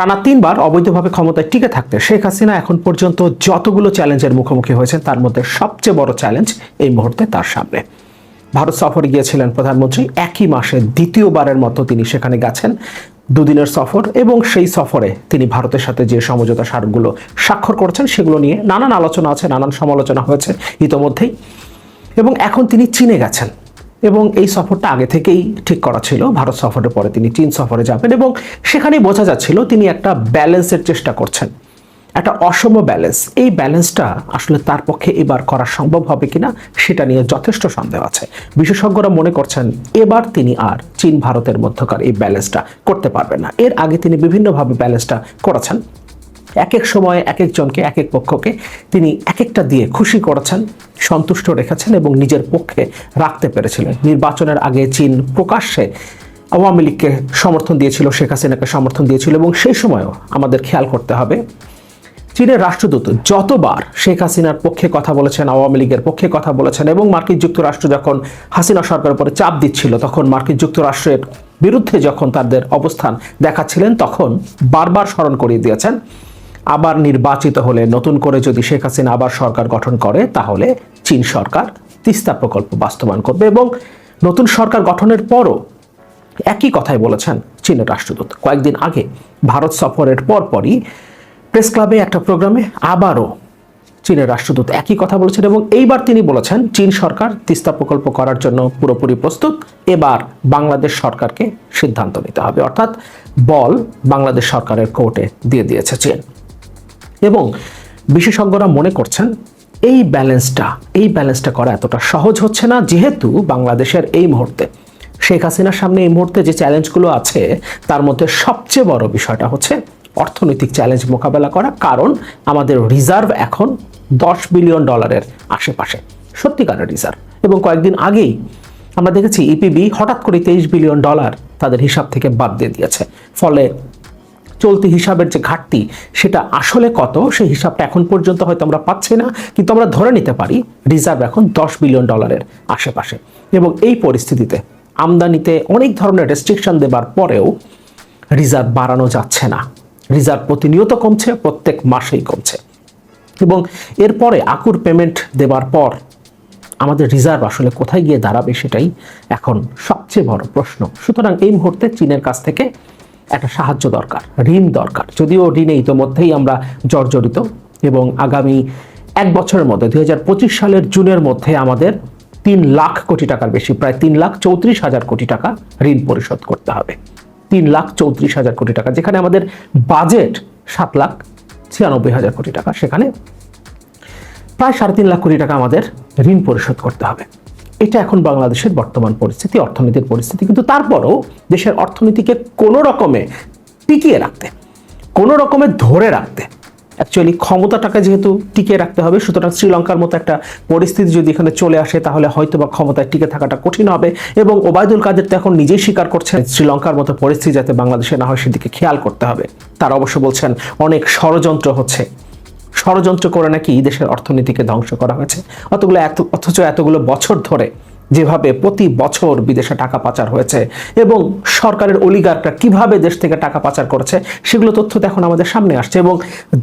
টানা তিনবার অবৈধভাবে ক্ষমতায় টিকে থাকতে শেখ হাসিনা এখন পর্যন্ত যতগুলো চ্যালেঞ্জের মুখোমুখি হয়েছেন, তার মধ্যে সবচেয়ে বড় চ্যালেঞ্জ এই মুহূর্তে তার সামনে। ভারত সফরে গিয়েছিলেন প্রধানমন্ত্রী, একই মাসে দ্বিতীয়বারের মতো তিনি সেখানে গেছেন। দুদিনের সফর এবং সেই সফরে তিনি ভারতের সাথে যে সমঝোতা স্মারকগুলো স্বাক্ষর করেছেন, সেগুলো নিয়ে নানান আলোচনা আছে, নানান সমালোচনা হয়েছে ইতোমধ্যেই। এবং এখন তিনি চীনে গেছেন। এবং এই সফরটা আগে থেকেই ঠিক করা ছিল। ভারত সফরের পরে তিনি চীন সফরে যাবেন এবং সেখানেই বোঝা যাচ্ছিল তিনি একটা ব্যালেন্সের চেষ্টা করছেন। একটা অসম ব্যালেন্স। এই ব্যালেন্সটা আসলে তার পক্ষে এবার করা সম্ভব হবে কিনা সেটা নিয়ে যথেষ্ট সন্দেহ আছে। বিশেষজ্ঞরা মনে করছেন এবার তিনি আর চীন ভারতের মধ্যকার এই ব্যালেন্সটা করতে পারবেন না। এর আগে তিনি বিভিন্নভাবে ব্যালেন্সটা করেছেন। এক এক সময়ে এক একজনকে এক এক পক্ষকে তিনি এক একটা দিয়ে খুশি করেছেন, সন্তুষ্ট রেখেছেন এবং নিজের পক্ষে রাখতে পেরেছিলেন। নির্বাচনের আগে চীন প্রকাশ্যে আওয়ামী লীগকে সমর্থন দিয়েছিল, শেখ হাসিনাকে সমর্থন দিয়েছিল এবং সেই সময়ও আমাদের খেয়াল করতে হবে, চীনের রাষ্ট্রদূত যতবার শেখ হাসিনার পক্ষে কথা বলেছেন, আওয়ামী লীগের পক্ষে কথা বলেছেন এবং মার্কিন যুক্তরাষ্ট্র যখন হাসিনা সরকারের উপরে চাপ দিচ্ছিল, তখন মার্কিন যুক্তরাষ্ট্রের বিরুদ্ধে যখন তাদের অবস্থান দেখাচ্ছিলেন, তখন বারবার স্মরণ করিয়ে দিয়েছেন। আবার নির্বাচিত হলে, নতুন করে যদি শেখ হাসিনা আবার সরকার গঠন করে, তাহলে চীন সরকার তিস্তা প্রকল্প বাস্তবায়ন করবে এবং নতুন সরকার গঠনের পরও একই কথাই বলেছেন চীনের রাষ্ট্রদূত। কয়েকদিন আগে ভারত সফরের পরপরই প্রেস ক্লাবে একটা প্রোগ্রামে আবারও চীনের রাষ্ট্রদূত একই কথা বলেছেন এবং এইবার তিনি বলেছেন, চীন সরকার তিস্তা প্রকল্প করার জন্য পুরোপুরি প্রস্তুত, এবার বাংলাদেশ সরকারকে সিদ্ধান্ত নিতে হবে। অর্থাৎ বল বাংলাদেশ সরকারের কোর্টে দিয়ে দিয়েছে চীন। এবং বিশেষজ্ঞরা মনে করছেন এই ব্যালেন্সটা এই ব্যালেন্সটা করা এতটা সহজ হচ্ছে না, যেহেতু বাংলাদেশের এই মুহূর্তে, শেখ হাসিনার সামনে এই মুহূর্তে যে চ্যালেঞ্জগুলো আছে, তার মধ্যে সবচেয়ে বড় বিষয়টা হচ্ছে অর্থনৈতিক চ্যালেঞ্জ মোকাবেলা করা, কারণ আমাদের রিজার্ভ এখন দশ বিলিয়ন ডলারের আশেপাশে, সত্যিকারের রিজার্ভ এবং কয়েকদিন আগেই আমরা দেখেছি ইপিবি হঠাৎ করে তেইশ বিলিয়ন ডলার তাদের হিসাব থেকে বাদ দিয়ে দিয়েছে। ফলে চলতি হিসাবের যে ঘাটতি, সেটা আসলে কত? সেই হিসাবটা এখন পর্যন্ত হয়তো আমরা পাচ্ছি না, কিন্তু আমরা ধরে নিতে পারি রিজার্ভ এখন দশ বিলিয়ন ডলারের আশেপাশে। এবং এই পরিস্থিতিতে আমদানিতে অনেক ধরনের রেস্ট্রিকশন দেবার পরেও রিজার্ভ বাড়ানো যাচ্ছে না। রিজার্ভ প্রতিনিয়ত কমছে, প্রত্যেক মাসেই কমছে। এবং এরপরে আকুর পেমেন্ট দেবার পর আমাদের রিজার্ভ আসলে কোথায় গিয়ে দাঁড়াবে সেটাই এখন সবচেয়ে বড় প্রশ্ন। সুতরাং এই মুহূর্তে চীনের কাছ থেকে একটা সাহায্য দরকার, ঋণ দরকার। যদিও ঋণে ইতোমধ্যেই আমরা জর্জরিত এবং আগামী এক বছরের মধ্যে, দুই হাজার পঁচিশ সালের জুনের মধ্যে আমাদের তিন লাখ কোটি টাকার বেশি, প্রায় তিন লাখ চৌত্রিশ হাজার কোটি টাকা ঋণ পরিশোধ করতে হবে। তিন লাখ চৌত্রিশ হাজার কোটি টাকা, যেখানে আমাদের বাজেট সাত লাখ ছিয়ানব্বই হাজার কোটি টাকা, সেখানে প্রায় সাড়ে তিন লাখ কোটি টাকা আমাদের ঋণ পরিশোধ করতে হবে। এটা এখন বাংলাদেশের বর্তমান পরিস্থিতি, অর্থনীতির পরিস্থিতি। কিন্তু তারপরও দেশের অর্থনীতিকে কোনো রকমে টিকিয়ে রাখতে, কোনো রকমে ধরে রাখতে অ্যাকচুয়ালি ক্ষমতাটাকে যেহেতু টিকিয়ে রাখতে হবে, সুতরাং শ্রীলঙ্কার মতো একটা পরিস্থিতি যদি এখানে চলে আসে, তাহলে হয়তো বা ক্ষমতায় টিকে থাকাটা কঠিন হবে। এবং ওবায়দুল কাদের তো এখন নিজেই স্বীকার করছেন, শ্রীলঙ্কার মতো পরিস্থিতি যাতে বাংলাদেশে না হয়, সেদিকে খেয়াল করতে হবে। তারা অবশ্য বলছেন, অনেক ষড়যন্ত্র হচ্ছে। ষড়যন্ত্র করে নাকি দেশের অর্থনীতিকে ধ্বংস করা হয়েছে। অতগুলো এত, অথচ এতগুলো বছর ধরে যেভাবে প্রতি বছর বিদেশে টাকা পাচার হয়েছে এবং সরকারের অলিগারটা কীভাবে দেশ থেকে টাকা পাচার করেছে, সেগুলো তথ্য এখন আমাদের সামনে আসছে এবং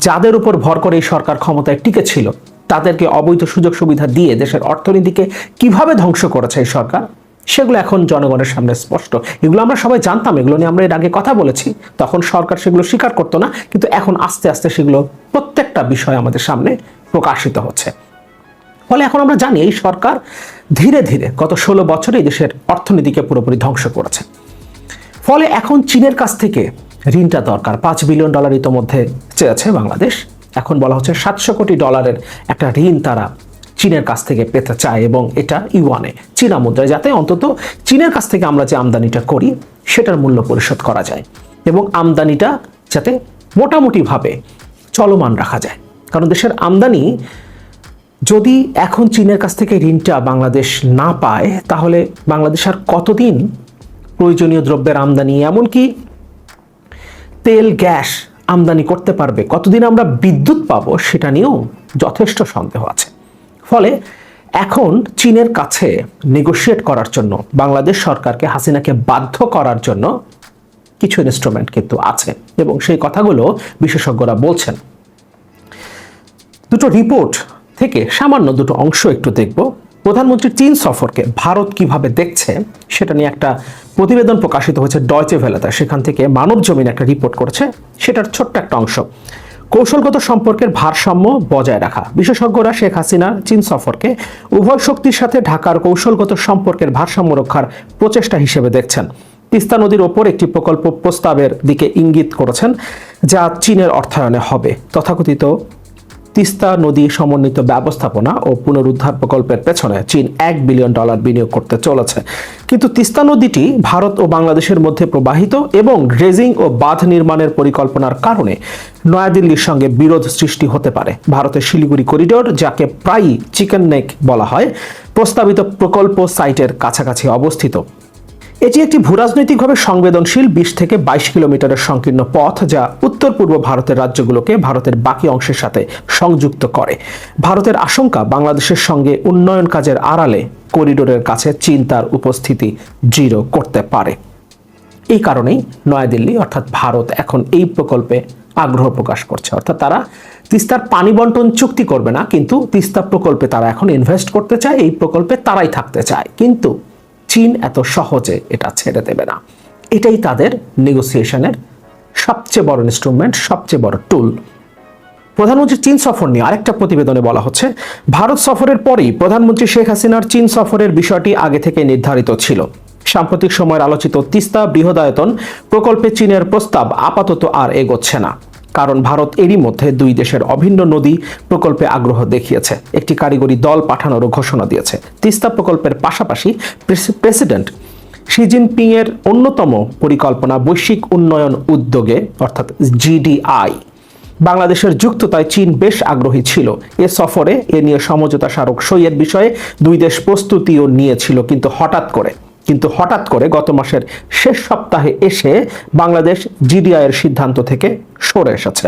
যাদের উপর ভর করে এই সরকার ক্ষমতায় টিকে ছিল, তাদেরকে অবৈধ সুযোগ সুবিধা দিয়ে দেশের অর্থনীতিকে কীভাবে ধ্বংস করেছে এই সরকার? সেগুলো এখন জনগণের সামনে স্পষ্ট। এগুলো আমরা সবাই জানতাম, এগুলো নিয়ে আমরা এর আগে কথা বলেছি। তখন সরকার সেগুলো স্বীকার করতো না, কিন্তু এখন আস্তে আস্তে সেগুলো প্রত্যেকটা বিষয় আমাদের সামনে প্রকাশিত হচ্ছে। ফলে এখন আমরা জানি এই সরকার ধীরে ধীরে গত ষোলো বছরে দেশের অর্থনীতিকে পুরোপুরি ধ্বংস করেছে। ফলে এখন চীনের কাছ থেকে ঋণটা দরকার। পাঁচ বিলিয়ন ডলার ইতোমধ্যে চেয়েছে বাংলাদেশ। এখন বলা হচ্ছে সাতশো কোটি ডলারের একটা ঋণ তারা চীনের কাছ থেকে পেতে চায় এবং এটা ইউয়ানে, চীনা মুদ্রায়, যাতে অন্তত চীনের কাছ থেকে আমরা যে আমদানিটা করি, সেটার মূল্য পরিশোধ করা যায় এবং আমদানিটা যাতে মোটামুটিভাবে চলমান রাখা যায়। কারণ দেশের আমদানি যদি এখন চীনের কাছ থেকে ঋণটা বাংলাদেশ না পায়, তাহলে বাংলাদেশ আর কতদিন প্রয়োজনীয় দ্রব্যের আমদানি, এমনকি তেল, গ্যাস আমদানি করতে পারবে? কতদিন আমরা বিদ্যুৎ পাবো, সেটা নিয়েও যথেষ্ট সন্দেহ আছে। ফলে এখন চীনের কাছে নেগোশিয়েট করার জন্য বাংলাদেশ সরকারকে হাসিনাকে বাধ্য করার জন্য কিছু ইনস্ট্রুমেন্ট কিন্তু আছে এবং সেই কথাগুলো বিশেষজ্ঞরা বলছেন। দুটো রিপোর্ট থেকে সামান্য দুটো অংশ একটু দেখব। প্রধানমন্ত্রী চীন সফরকে ভারত কীভাবে দেখছে সেটা নিয়ে একটা প্রতিবেদন প্রকাশিত হয়েছে ডয়চে ভেলাতে সেখান থেকে মানব জমিন একটা রিপোর্ট করেছে। সেটার ছোট্ট একটা অংশ। কৌশলগত সম্পর্কের ভারসাম্য বজায় রাখা। বিশেষজ্ঞরা শেখ হাসিনা চীন সফরকে উভয় শক্তির সাথে ঢাকার কৌশলগত সম্পর্কের ভারসাম্য রক্ষার প্রচেষ্টা হিসেবে দেখছেন। তিস্তা নদীর ওপর একটি প্রকল্প প্রস্তাবের দিকে ইঙ্গিত করেছেন যা চীনের অর্থায়নে হবে। তথাকথিত তিস্তা নদী সমন্বিত ব্যবস্থাপনা ও পুনরুদ্ধার প্রকল্পের পেছনে চীন এক বিলিয়ন ডলার বিনিয়োগ করতে চলেছে। কিন্তু তিস্তা নদীটি ভারত ও বাংলাদেশের মধ্যে প্রবাহিত এবং ড্রেজিং ও বাঁধ নির্মাণের পরিকল্পনার কারণে নয়াদিল্লির সঙ্গে বিরোধ সৃষ্টি হতে পারে। ভারতের শিলিগুড়ি করিডোর, যাকে প্রায়ই চিকেন নেক বলা হয়, প্রস্তাবিত প্রকল্প সাইটের কাছাকাছি অবস্থিত। এটি একটি ভূরাজনৈতিকভাবে সংবেদনশীল বিশ থেকে বাইশ কিলোমিটারের সংকীর্ণ পথ যা উত্তর পূর্ব ভারতের রাজ্যগুলোকে ভারতের বাকি অংশের সাথে সংযুক্ত করে। ভারতের আশঙ্কা বাংলাদেশের সঙ্গে উন্নয়ন কাজের আড়ালে করিডোরের কাছে চীন তার উপস্থিতি দৃঢ় করতে পারে। এই কারণেই নয়াদিল্লি, অর্থাৎ ভারত, এখন এই প্রকল্পে আগ্রহ প্রকাশ করছে। অর্থাৎ তারা তিস্তার পানি বন্টন চুক্তি করবে না, কিন্তু তিস্তা প্রকল্পে তারা এখন ইনভেস্ট করতে চায়, এই প্রকল্পে তারাই থাকতে চায়। কিন্তু চীন এত সহজে এটা ছেড়ে দেবে না। এটাই তাদের নেগোসিয়েশনের সবচেয়ে বড় ইনস্ট্রুমেন্ট সবচেয়ে বড় টুল প্রধানমন্ত্রী চীন সফর নিয়ে আরেকটা প্রতিবেদনে বলা হচ্ছে, ভারত সফরের পরেই প্রধানমন্ত্রী শেখ হাসিনার চীন সফরের বিষয়টি আগে থেকে নির্ধারিত ছিল। সাম্প্রতিক সময়ের আলোচিত তিস্তা বৃহদায়তন প্রকল্পে চীনের প্রস্তাব আপাতত আর এগোচ্ছে না। কারণ ভারত এরই মধ্যে দুই দেশের অভিন্ন নদী প্রকল্পে আগ্রহ দেখিয়েছে। একটি কারিগরি দল পাঠানোরও ঘোষণা দিয়েছে। তিস্তা প্রকল্পের পাশাপাশি প্রেসিডেন্ট শি জিনপিং এর অন্যতম পরিকল্পনা বৈশ্বিক উন্নয়ন উদ্যোগে, অর্থাৎ জিডিআই বাংলাদেশের যুক্ততায় চীন বেশ আগ্রহী ছিল। এ সফরে এ নিয়ে সমঝোতা স্মারক সইয়ের বিষয়ে দুই দেশ প্রস্তুতিও নিয়েছিল কিন্তু হঠাৎ করে। কিন্তু হঠাৎ করে গত মাসের শেষ সপ্তাহে এসে বাংলাদেশ জিডিআই এর সিদ্ধান্ত থেকে সরে এসেছে।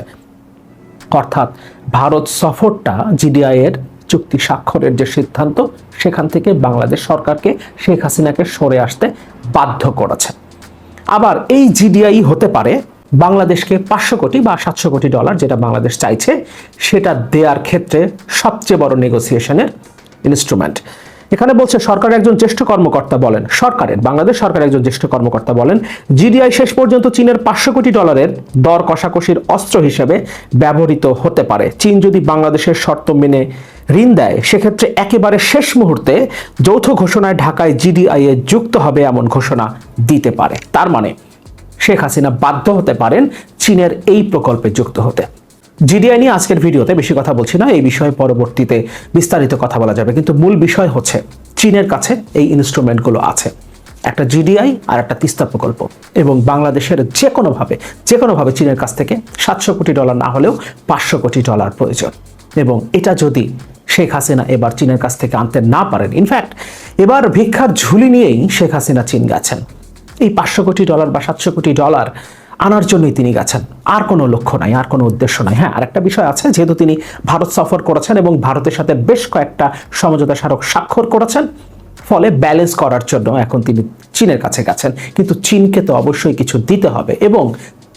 অর্থাৎ ভারত সফরটা জিডিআই এর চুক্তি স্বাক্ষরের যে সিদ্ধান্ত, সেখান থেকে বাংলাদেশ সরকারকে শেখ হাসিনাকে সরে আসতে বাধ্য করেছে। আবার এই জিডিআই হতে পারে বাংলাদেশকে পাঁচশো কোটি বা সাতশো কোটি ডলার যেটা বাংলাদেশ চাইছে, সেটা দেওয়ার ক্ষেত্রে সবচেয়ে বড় নেগোসিয়েশনের ইনস্ট্রুমেন্ট এখানে বলছে, সরকারের একজন জ্যেষ্ঠ কর্মকর্তা বলেন, সরকারের, বাংলাদেশ সরকারের একজন জ্যেষ্ঠ কর্মকর্তা বলেন, জিডিআই শেষ পর্যন্ত চীনের পাঁচশো কোটি ডলারের দর কষাকষির অস্ত্র হিসেবে ব্যবহৃত হতে পারে। চীন যদি বাংলাদেশের শর্ত মেনে ঋণ দেয়, সেক্ষেত্রে একেবারে শেষ মুহূর্তে যৌথ ঘোষণায় ঢাকায় জিডিআই এ যুক্ত হবে এমন ঘোষণা দিতে পারে। তার মানে শেখ হাসিনা বাধ্য হতে পারেন চীনের এই প্রকল্পে যুক্ত হতে। জিডিআই নিয়ে আজকের ভিডিওতে বেশি কথা বলছি না, এই বিষয়ে পরবর্তীতে বিস্তারিত কথা বলা যাবে। কিন্তু মূল বিষয় হচ্ছে, চীনের কাছে এই ইনস্ট্রুমেন্টগুলো আছে। একটা জিডিআই আর একটা তিস্তা প্রকল্প। এবং বাংলাদেশের যে কোনোভাবে যে কোনোভাবে চীনের কাছ থেকে সাতশো কোটি ডলার না হলেও পাঁচশো কোটি ডলার প্রয়োজন। এবং এটা যদি শেখ হাসিনা এবার চীনের কাছ থেকে আনতে না পারেন ইনফ্যাক্ট এবার ভিক্ষার ঝুলি নিয়েই শেখ হাসিনা চীন গেছেন। এই পাঁচশো কোটি ডলার বা সাতশো কোটি ডলার আনার জন্যই তিনি গেছেন। আর কোনো লক্ষ্য নাই, আর কোনো উদ্দেশ্য নাই। হ্যাঁ আরেকটা বিষয় আছে, যেহেতু তিনি ভারত সফর করেছেন এবং ভারতের সাথে বেশ কয়েকটা সমঝোতা স্মারক স্বাক্ষর করেছেন, ফলে ব্যালেন্স করার জন্য এখন তিনি চীনের কাছে গেছেন। কিন্তু চীনকে তো অবশ্যই কিছু দিতে হবে এবং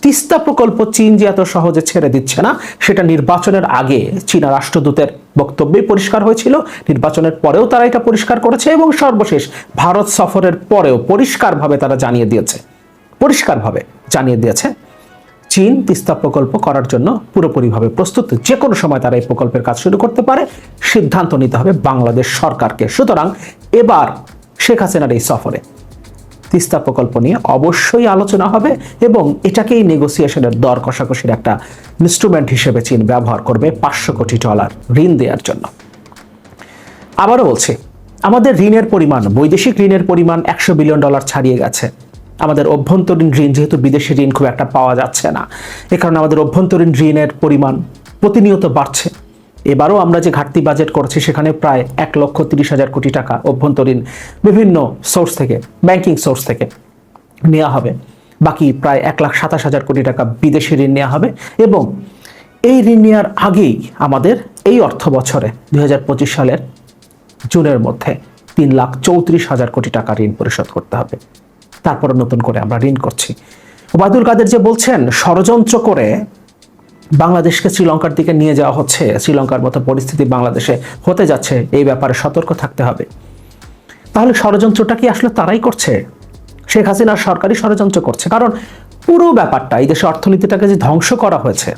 তিস্তা প্রকল্প চীন যে এত সহজে ছেড়ে দিচ্ছে না, সেটা নির্বাচনের আগে চীনা রাষ্ট্রদূতের বক্তব্যে পরিষ্কার হয়েছিল। নির্বাচনের পরেও তারা এটা পরিষ্কার করেছে এবং সর্বশেষ ভারত সফরের পরেও পরিষ্কারভাবে তারা জানিয়ে দিয়েছে। পরিষ্কারভাবে জানিয়ে দিয়েছে। চীন তিস্তা প্রকল্প করার জন্য পুরোপুরিভাবে প্রস্তুত যে কোনো সময় তারা এই প্রকল্পের কাজ শুরু করতে পারে, সিদ্ধান্ত নিতে হবে বাংলাদেশ সরকারকে। সুতরাং এবার শেখ হাসিনার এই সফরে তিস্তা প্রকল্প নিয়ে অবশ্যই আলোচনা হবে এবং এটাকেই নেগোসিয়েশনের দর কষাকষির একটা ইনস্ট্রুমেন্ট হিসেবে চীন ব্যবহার করবে পাঁচশো কোটি ডলার ঋণ দেওয়ার জন্য। আবারও বলছি, আমাদের ঋণের পরিমাণ, বৈদেশিক ঋণের পরিমাণ একশো বিলিয়ন ডলার ছাড়িয়ে গেছে। আমাদের অভ্যন্তরীণ ঋণ, যেহেতু বিদেশি ঋণ খুব একটা পাওয়া যাচ্ছে না, এ কারণে আমাদের অভ্যন্তরীণ ঋণের পরিমাণ প্রতিনিয়ত বাড়ছে। এবারও আমরা যে ঘাটতি বাজেট করেছি, সেখানে প্রায় এক লক্ষ তিরিশ হাজার কোটি টাকা অভ্যন্তরীণ বিভিন্ন সোর্স থেকে ব্যাংকিং সোর্স থেকে নেওয়া হবে। বাকি প্রায় এক লাখ সাতাশ হাজার কোটি টাকা বিদেশি ঋণ নেওয়া হবে এবং এই ঋণ নেওয়ার আগেই আমাদের এই অর্থ বছরে, দুই হাজার পঁচিশ সালের জুনের মধ্যে তিন লাখ চৌত্রিশ হাজার কোটি টাকা ঋণ পরিশোধ করতে হবে। তারপরে নতুন করে আমরা ঋণ করছি। ওবায়দুল কাদের যে বলছেন, ষড়যন্ত্র করে বাংলাদেশকে শ্রীলঙ্কার দিকে নিয়ে যাওয়া হচ্ছে, শ্রীলঙ্কার মতো পরিস্থিতি বাংলাদেশে হতে যাচ্ছে, এই ব্যাপারে সতর্ক থাকতে হবে। তাহলে ষড়যন্ত্রটা কি আসলে তারাই করছে? শেখ হাসিনার সরকারি ষড়যন্ত্র করছে। কারণ পুরো ব্যাপারটা, এই দেশের অর্থনীতিটাকে যে ধ্বংস করা হয়েছে,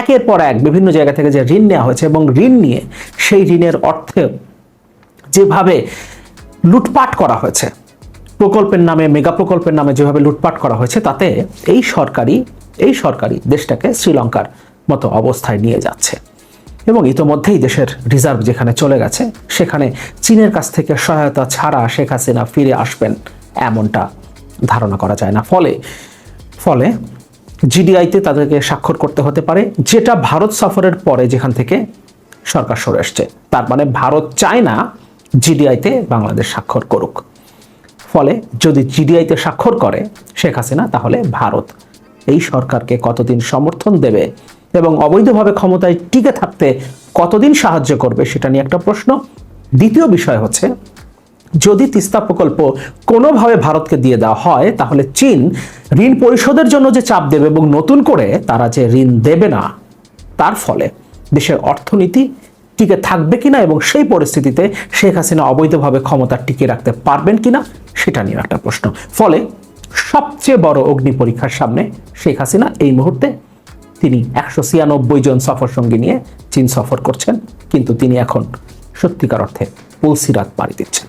একের পর এক বিভিন্ন জায়গা থেকে যে ঋণ নেওয়া হয়েছে এবং ঋণ নিয়ে সেই ঋণের অর্থে যেভাবে লুটপাট করা হয়েছে প্রকল্পের নামে, মেগা প্রকল্পের নামে যেভাবে লুটপাট করা হয়েছে, তাতে এই সরকারি এই সরকারি দেশটাকে শ্রীলঙ্কার মতো অবস্থায় নিয়ে যাচ্ছে। এবং ইতোমধ্যেই দেশের রিজার্ভ যেখানে চলে গেছে, সেখানে চীনের কাছ থেকে সহায়তা ছাড়া শেখ হাসিনা ফিরে আসবেন এমনটা ধারণা করা যায় না। ফলে ফলে জিডিআইতে তাদেরকে স্বাক্ষর করতে হতে পারে, যেটা ভারত সফরের পরে যেখান থেকে সরকার সরে এসছে। তার মানে ভারত চায় না জিডিআইতে বাংলাদেশ স্বাক্ষর করুক। ফলে যদি জিডিআইতে স্বাক্ষর করে শেখ হাসিনা, তাহলে ভারত এই সরকারকে কতদিন সমর্থন দেবে এবং অবৈধভাবে ক্ষমতায় টিকে থাকতে কতদিন সাহায্য করবে সেটা নিয়ে একটা প্রশ্ন। দ্বিতীয় বিষয় হচ্ছে, যদি তিস্তা প্রকল্প কোনোভাবে ভারতকে দিয়ে দেওয়া হয়, তাহলে চীন ঋণ পরিশোধের জন্য যে চাপ দেবে এবং নতুন করে তারা যে ঋণ দেবে না, তার ফলে দেশের অর্থনীতি টিকে থাকবে কিনা এবং সেই পরিস্থিতিতে শেখ হাসিনা অবৈধভাবে ক্ষমতা টিকে রাখতে পারবেন কিনা সেটা নিয়ে একটা প্রশ্ন। ফলে সবচেয়ে বড় অগ্নি পরীক্ষার সামনে শেখ হাসিনা এই মুহূর্তে তিনি একশো ছিয়ানব্বই জন সফর সঙ্গী নিয়ে চীন সফর করছেন, কিন্তু তিনি এখন সত্যিকার অর্থে পুলসিরাত পাড়ি দিচ্ছেন।